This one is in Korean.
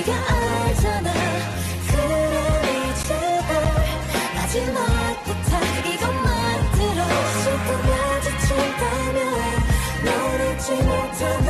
네가 알잖아. 그래 이제 널 마지막 부탁 이것만 들어. 실컷 마주친다면 너를 잊지 못하는